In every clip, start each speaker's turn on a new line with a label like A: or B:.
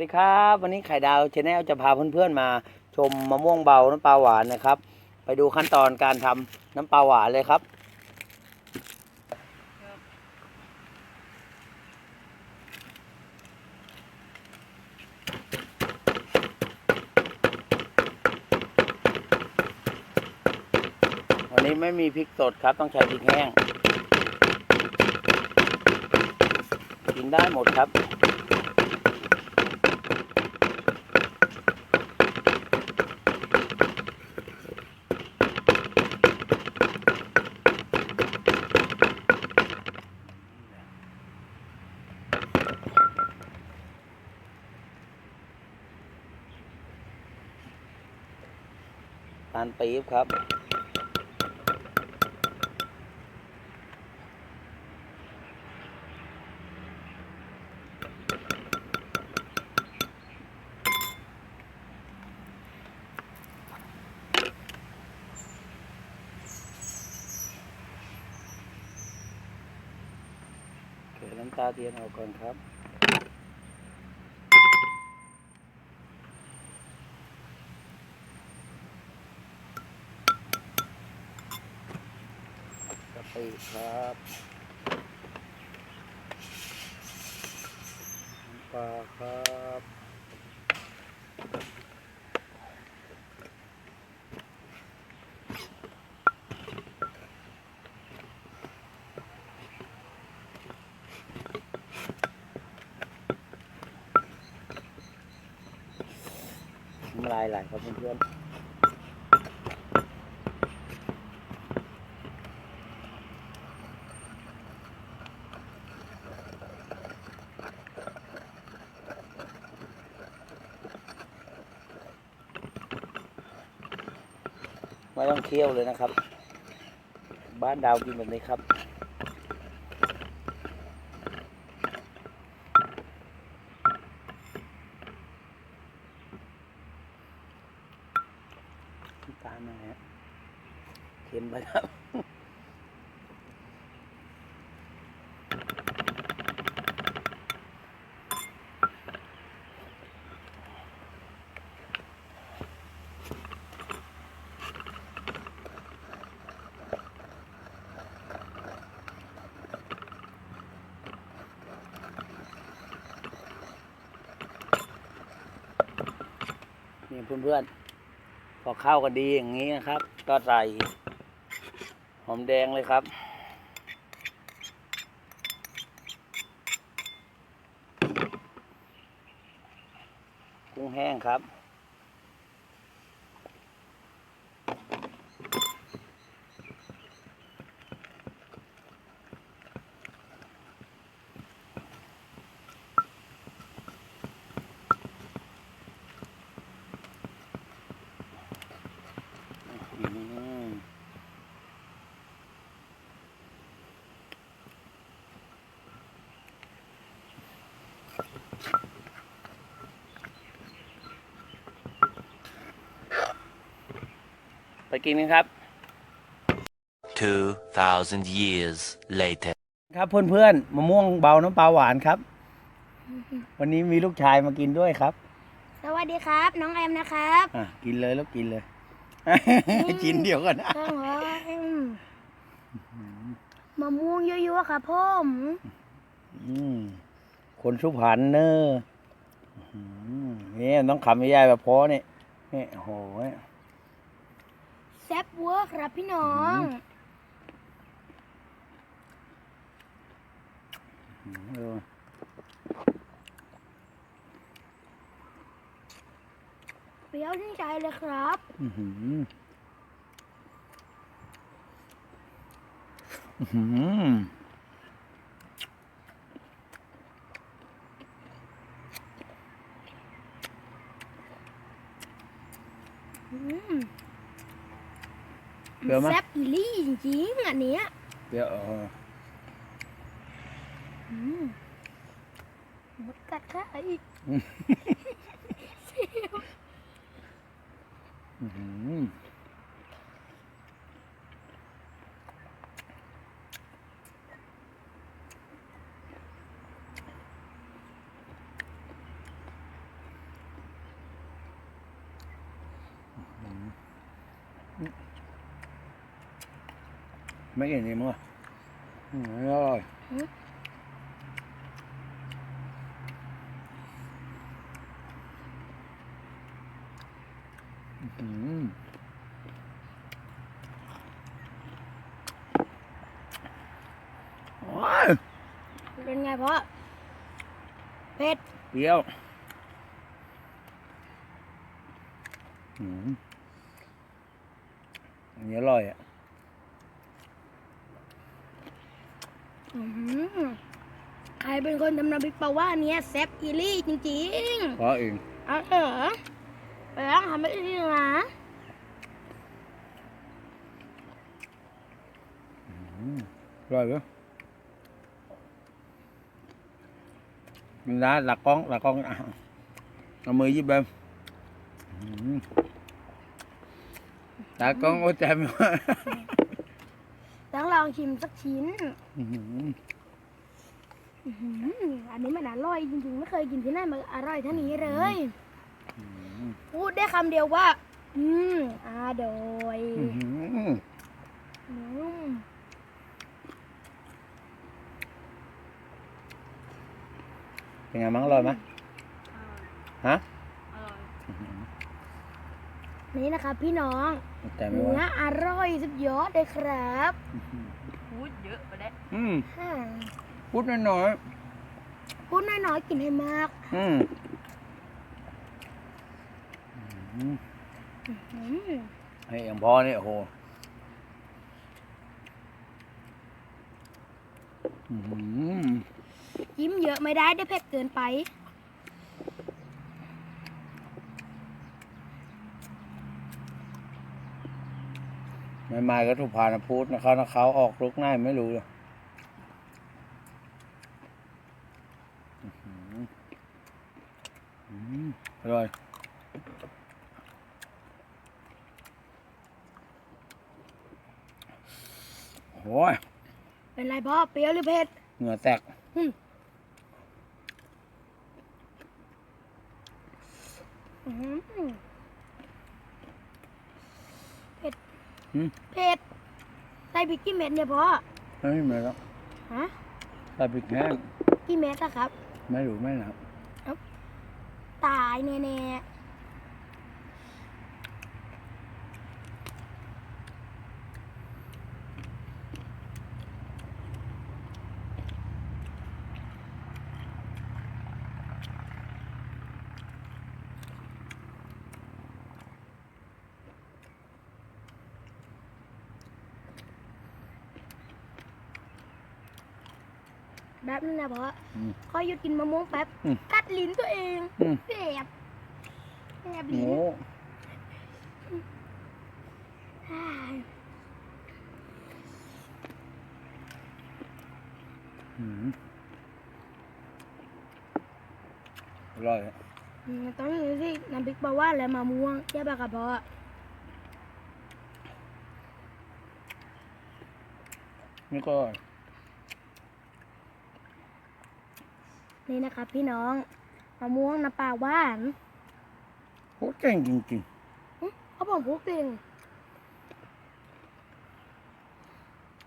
A: ดีครับ วันนี้ไข่ดาวชาแนลจะพาเพื่อนๆมาชมมะม่วงเบาน้ำปลาหวานนะครับ ไปดูขั้นตอนการทำน้ำปลาหวานเลยครับ วันนี้ไม่มีพริกสดครับต้องใช้พริกแห้ง กินได้หมดครับ ปี๊บครับเกลือน้ำตาเทียนออกก่อนครับ กะปิครับปลาครับน้ำลายไหลครับเพื่อนๆ ต้องเคี่ยวเลยนะครับ บ้านดาวกินแบบนี้ครับ ตามมาฮะเค็มไปครับ นี่เพื่อนๆ พอเข้ากันดีอย่างนี้นะครับ ก็ใส่หอมแดงเลยครับ กุ้งแห้งครับ อืม ไปกินกันครับ
B: 2,000 years later.
A: ครับเพื่อนๆมะม่วงเบาน้ำปลาหวานครับ วันนี้มีลูกชายมากินด้วยครับ
C: สวัสดีครับ น้องแอมนะครับ
A: อะกินเลยแล้วกินเลย กินเดี๋ยวก่อนนะ
C: ข้างหลังมะม่วงเยอะๆครับพ่อม
A: อืมคนสุพรรณเนอะอื้อหือนี่ต้องคำไม่ยายแบบพอเนี่ยนี่โอ้โห
C: แซ่บเวอร์ครับพี่น้อง
A: เออ
C: เปรี้ยวชื่นใจเลยครับ
A: อื้อหืออื้อหือ
C: อืม
A: เดียวมห
C: แซ่บอีลี่จริงๆอันเนี้ย
A: เดียวอ๋อ
C: อืมหมดกัดแค่อีก
A: อื้อือ ไม่กินนี่มั้งวะอืมอร่อย
C: อืม
A: อืมโอ้ย
C: เป็นไงพ่อเผ็ด
A: เปรี้ยวอืมอันนี้อร่อยอะ
C: อื้อหือ ใครเป็นคนทำน้ำพริกปลาว่าอันเนี้ยแซ่บอีลี่จริง
A: เพราะเอง
C: ๆเอาเหรอไปล้างทำไม่ดีนะ
A: อร่อยไหมมันร้านหลักกล้องหลักกล้องอะเอามือหยิบแบบอืมตากล้องโอ้ใจไม่ว่า
C: ต้องลองชิมสักชิ้น
A: อื้อหือ
C: อื้อหืออันนี้มันอร่อยจริงๆ ไม่เคยกินที่ไหนมาอร่อยเท่านี้เลยพูดได้คำเดียวว่า อืมอร่อย
A: อื้อหือ
C: อืม
A: เป็นไงมั้งอร่อยไหมฮะ
C: นี่นะครับพี่น้อง
A: แต่ไม่
C: เนื้อ
A: ว่า
C: อร่อยสุดยอดเลยครับ
D: พูดเยอะไปแล้ว
A: อืม
C: ฮ่า
A: พูดน้อย
C: พูดน้อยๆกินให้มาก
A: ๆอืมอืม
C: อืม
A: ให้อย่างพ่อนี่โอ้โหอื้อหือ
C: ยิ้มเยอะไม่ได้ได้เผ็ดเกินไป
A: ไม่มาก็ถูกพานะพูดนะเขานะเขาออกลุกหน้าไม่รู้เลยอื้อหืออืมอร่อยโอ้ย
C: เป็นไรพ่อเปรี้ยวหรือเผ็ด
A: เหงื่อแตก
C: อืมอื้อหือเผ็ด
A: อืม
C: เผ็ดใส่พริกกี่เม็ดเนี่ยพ่อ
A: ไม่มีแล้ว
C: ฮะ
A: ใส่พริกแห้ง
C: กี่เม็ดอะครับ
A: ไม่รู้ไม่นับ
C: ตายแน่ๆ แบบนึงนะพ่อ
A: อืม
C: ขอหยุดกินมะม่วงแป๊บ
A: อืม
C: กัดลิ้นตัวเอง
A: อืม
C: แสบแสบ
A: โอ้
C: ลิ้น
A: โห
C: อ้าย
A: อืมอร่อยอะ
C: อืมต้องอย่างนี้สิน้ำพริกปลาว่านและมะม่วงแย่บากระเพาะ
A: นี่ก็อร่อย
C: นี่นะครับพี่น้องมะม่วงน้ำปลาหวาน
A: พูดเก่งจริง
C: เขาบอกพูดเก่ง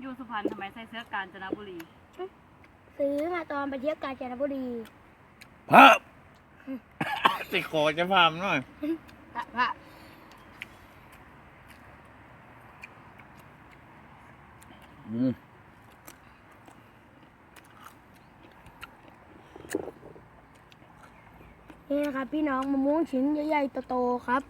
D: อยู่สุพรรณทำไมใส่เสื้อกาญจนบุรี
C: ซื้อมาตอนไปเที่ยวกาญจนบุรี
A: ๆพับติดคอจะพามหน่อย
C: พระพระ
A: อืม
C: นี่นะครับพี่น้องมะม่วงชิ้นใหญ่ๆโตๆครับ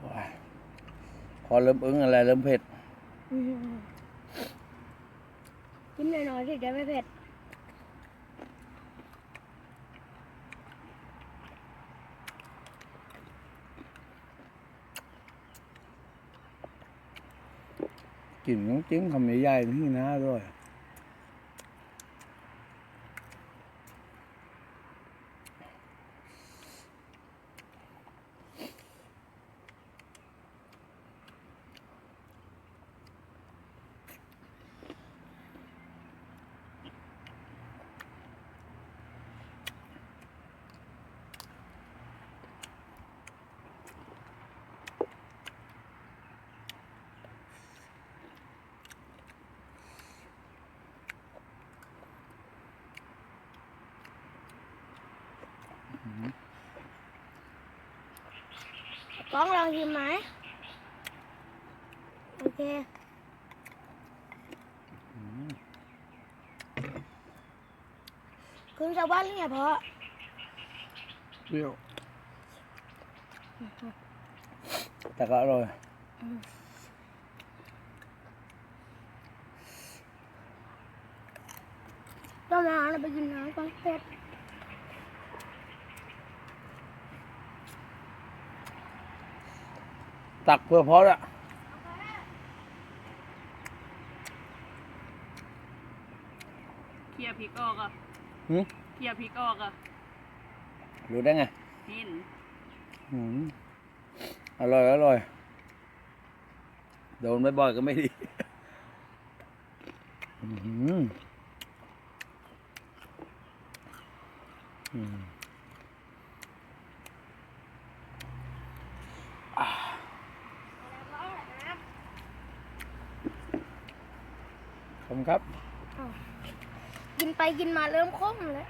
A: โอ้ยพอเริ่มอึ้งอะไรเริ่มเผ็ด
C: อืมกินหน่อยๆสิจะไม่เผ็ด
A: กลิ่นน้ำจิ้มคำใหญ่ๆนี่นะด้วย
C: กล้องลองชิมไหมโอเค
A: อืม
C: คุณชาวบ้านหรือไงพ่อ
A: เปรี้ยวแต่ก็อร่อย
C: ก็มาเราไปกินน้ำกันเผ็ด
A: ตักเพื่อเพาะละ
D: เคลียร์พริกออกอะ
A: หืม
D: เคลียร์พริกออกอะ
A: รู้ได้ไง
D: เห็น
A: อืมอร่อย อร่อย โดนบ่อยๆก็ไม่ดีอืมอืม ขอบคุณครับ
C: กินไปกินมาเริ่มคมแล้ว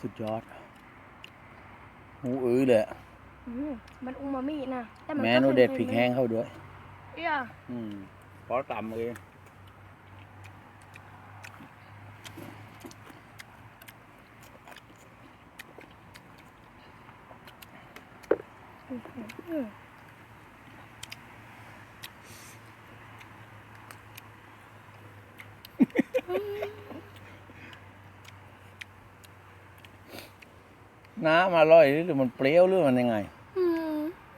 A: สุดยอดหูอื้อเลยอะ
C: อืมมันอูมามินะต่มัน
A: แม่
C: ก็
A: นูเด็ด
C: ค็มๆ
A: พริกแห้งเข้าด้วย
C: เอี่ย
A: อืมเพราะต่ำเลย
C: อืม
A: น้ำอร่อยหรือมันเปรี้ยวหรือมันยังไง
C: อืม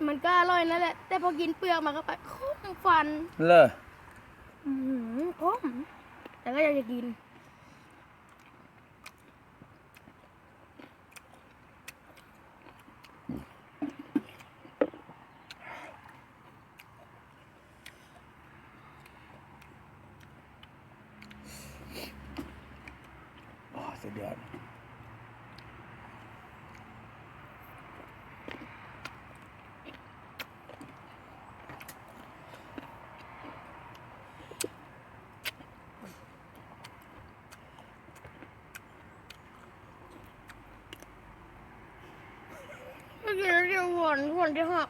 C: มันก็อร่อยนั่นแหละ แต่พอกินเปลือกมันก็ไปคมฟัน
A: เลอ
C: อืมคมแต่ก็อยากจะกิน เมื่อกี้เราจะหวนหวนที่หัก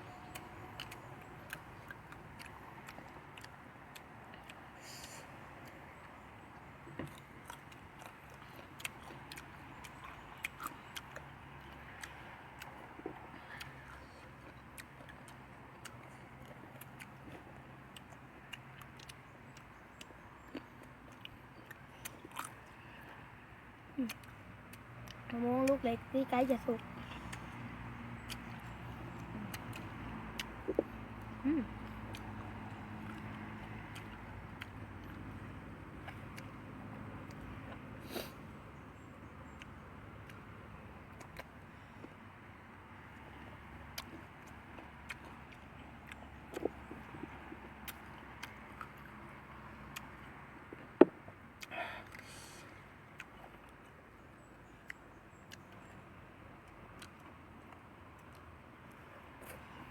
C: มะม่วงลูกเล็กที่ใกล้จะสุก อืม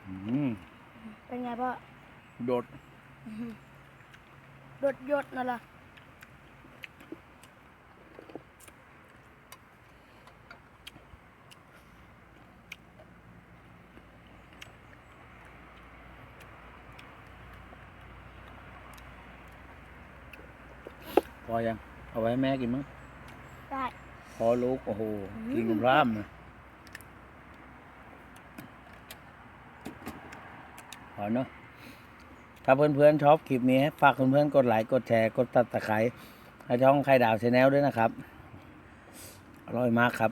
A: อืม
C: เป็นไงพ่อ
A: โดด
C: หยดหยดนั่นล่ะ
A: พอยัง เอาไว้ให้แม่กินมั้ง
C: ได้
A: พอลูก โอ้โห
C: อืม
A: กินกันพร่ำนะพอเนาะถ้าเพื่อนๆชอบคลิปนี้ฝากเพื่อนๆกดไลค์กดแชร์กดตัดตะไคร้ให้ช่องไข่ดาวชาแนลด้วยนะครับ อร่อยมากครับ